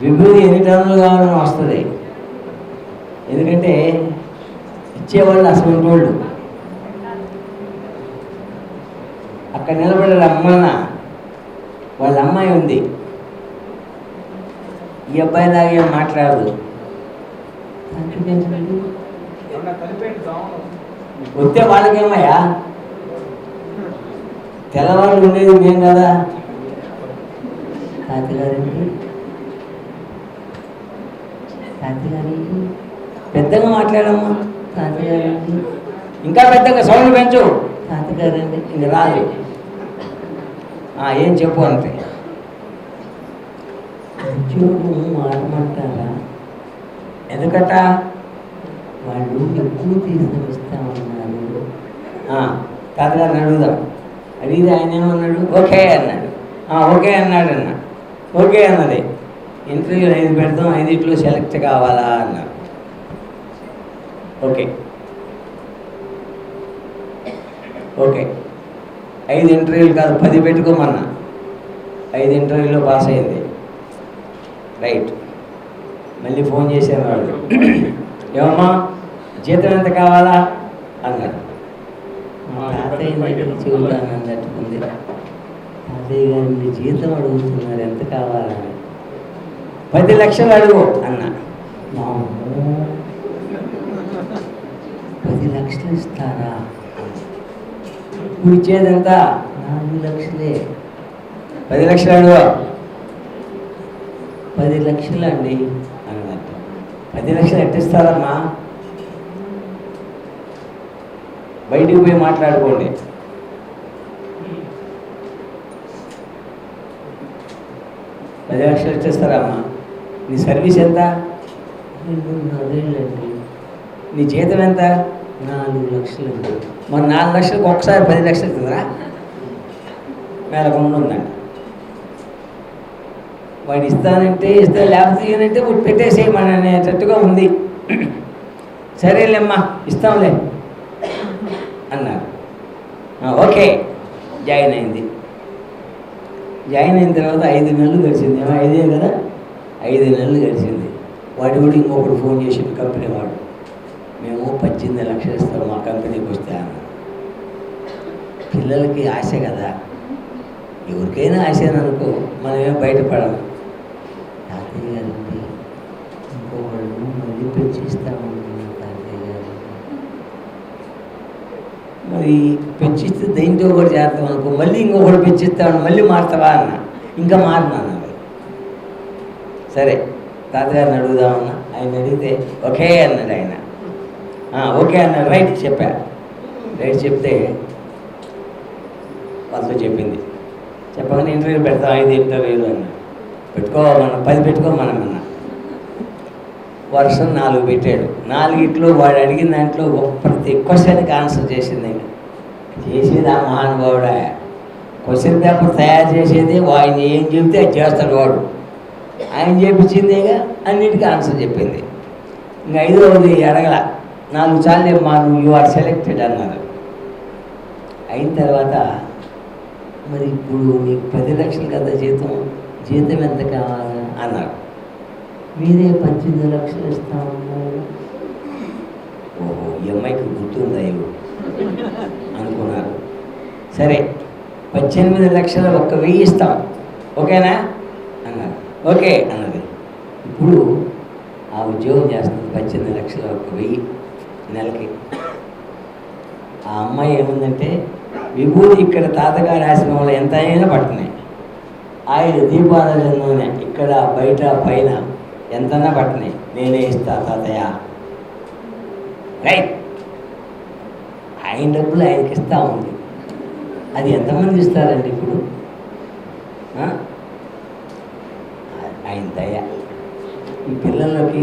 విభూతి ఎన్ని టన్నులు కావాలని వస్తుంది. ఎందుకంటే ఇచ్చేవాళ్ళు అసలు వాళ్ళు అక్కడ నిలబడే అమ్మన్న వాళ్ళ అమ్మాయి ఉంది. ఈ అబ్బాయి లాగే మాట్లాడదు. వస్తే వాళ్ళకేమయ్యా? తెల్లవాళ్ళు ఉండేది మేం కదా. తాతగారండి తాతగారండి పెద్దగా మాట్లాడమ్మా తాతగారండి ఇంకా పెద్దగా సౌండ్ పెంచు. తాతగారండి ఇది రాదు. ఏం చెప్పు అంతే. ఉద్యోగం మారమంటారా ఎందుకట? వాళ్ళు ఎక్కువ తీసుకొస్తామన్నారు తాతగారిని అడుగుదాం. అడిగితే ఆయన ఏమన్నాడు? ఓకే అన్నాడు. ఓకే అన్నాడు అన్న ఓకే అన్నది. ఇంటర్వ్యూలు ఐదు పెడతాం ఐదిట్లో సెలెక్ట్ కావాలా అన్నారు ఓకే. ఓకే. ఐదు ఇంటర్వ్యూలు కాదు పది పెట్టుకోమన్నా. ఐదు ఇంటర్వ్యూలో పాస్ అయింది. రైట్ మళ్ళీ ఫోన్ చేశాను వాళ్ళు ఏమమ్మా జీతం ఎంత కావాలా? అన్నారు. మా తాతయ్య దగ్గర చెబుతాను అన్నట్టుంది తాతయ్య గారు మీ జీతం అడుగుతున్నారు ఎంత కావాలని పది లక్షలు అడుగు అన్న. పది లక్షలు ఇస్తారా? నువ్వు ఇచ్చేది ఎంత నాలుగు లక్షలే. పది లక్షలు అడుగు. పది లక్షలు అండి అన్నట్టు. పది లక్షలు ఎట్టిస్తారమ్మా బయటికి పోయి మాట్లాడుకోండి. పది లక్షలు ఇచ్చేస్తారమ్మా నీ సర్వీస్ ఎంత? నీ జీతం ఎంత? నాలుగు లక్షలు మరి నాలుగు లక్షలకు ఒకసారి పది లక్షలు ఇస్తుందా? మేలకుండా ఉందండి వాడు ఇస్తానంటే ఇస్తా లేకపోతే వాడు పెట్టేసేయమని అనేటట్టుగా ఉంది. సరేలేమ్మా ఇస్తాంలే అన్నారు. "ఆ, ఓకే జాయిన్ అయింది. జాయిన్ అయిన తర్వాత ఐదు నెలలు గడిచింది. ఏమో ఐదే కదా? ఐదు నెలలు గడిచింది. వాడి కూడా ఇంకొకటి ఫోన్ చేసి కంపెనీ వాడు. మేము పద్దెనిమిది లక్షలు ఇస్తాం మా కంపెనీకి వస్తే అన్న పిల్లలకి ఆశ కదా. ఎవరికైనా ఆశ అని అనుకో మనమేం బయటపడము. తాతయ్య గారు ఇంకొకళ్ళు మళ్ళీ పెంచిస్తామన్నారు తాతయ్య గారు. మరి పెంచిస్తే దేంతో ఒకటి చేస్తాం అనుకో మళ్ళీ ఇంకొకటి పెంచిస్తామని మళ్ళీ మారుతావా అన్న? ఇంకా మారినాను సరే తాతగారిని అడుగుదామన్నా. ఆయన అడిగితే ఓకే అన్నాడు ఆయన. ఓకే అన్నాడు. రైట్ చెప్పా. రైట్ చెప్తే వాళ్ళతో చెప్పింది. చెప్పగానే ఇంటర్వ్యూ పెడతాం ఐదు ఇంటర్వ్యూలు అన్న మనం పది పెట్టుకోమన్నా వర్షం నాలుగు పెట్టాడు. నాలుగిట్లో వాడు అడిగిన దాంట్లో ప్రతి క్వశ్చన్కి ఆన్సర్ చేసింది ఆయన. చేసేది ఆ మహానుభావుడా. క్వశ్చన్ పేపర్ తయారు చేసేది ఆయన ఏం చెబితే అది చేస్తాడు వాడు. ఆయన చెప్పించిందేగా అన్నిటికీ ఆన్సర్ చెప్పింది. ఇంకా ఐదవది అడగల. నాలుగు సార్లు మా యు ఆర్ సెలెక్టెడ్ అన్నారు. అయిన తర్వాత మరి ఇప్పుడు నీకు పది లక్షలు కదా జీతం? జీతం ఎంత కావాలి? అన్నారు. మీరే పద్దెనిమిది లక్షలు ఇస్తామన్నారు ఓహో ఈ అమ్మాయికి గుర్తుందా ఇవి? అనుకున్నారు. సరే పద్దెనిమిది లక్షల ఒక్క వెయ్యి ఇస్తాం. ఓకేనా? అన్నారు. ఓకే. అన్నది. ఇప్పుడు ఆ ఉద్యోగం చేస్తుంది పద్దెనిమిది లక్షల ఒక వెయ్యి నెలకి. ఆ అమ్మాయి ఏముందంటే విభూతి ఇక్కడ తాతగారి ఆశ్రమంలో ఎంత అయినా పడుతున్నాయి. ఆయన దీపారాజన ఇక్కడ బయట పైన ఎంతైనా పట్టినాయి నేనే ఇస్తా తాతయ్య. రైట్. ఆయన డబ్బులు ఆయనకి ఇస్తా ఉంది. అది ఎంతమంది ఇస్తారండి ఇప్పుడు ఆ? ఆయన దయ ఈ పిల్లలకి